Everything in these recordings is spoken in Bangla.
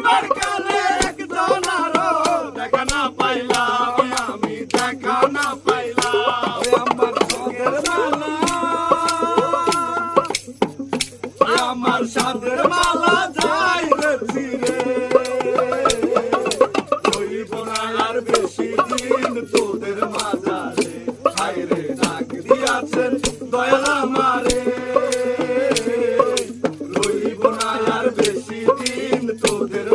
যাইবার কালে একজন আরও। দেখা না পাইলাম আমি দেখা না পাইলাম। আমার সঙ্গের মালা। আমার সাদের মালা যাই রে ফিরে। হইব না আর বেশি দিন তোদের মাঝারে। ডাক দিয়াছেন দয়াল আমারে। তোদের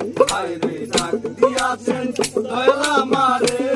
মাঝারে হায়রে ডাক দিয়াছেন দয়ালা আমারে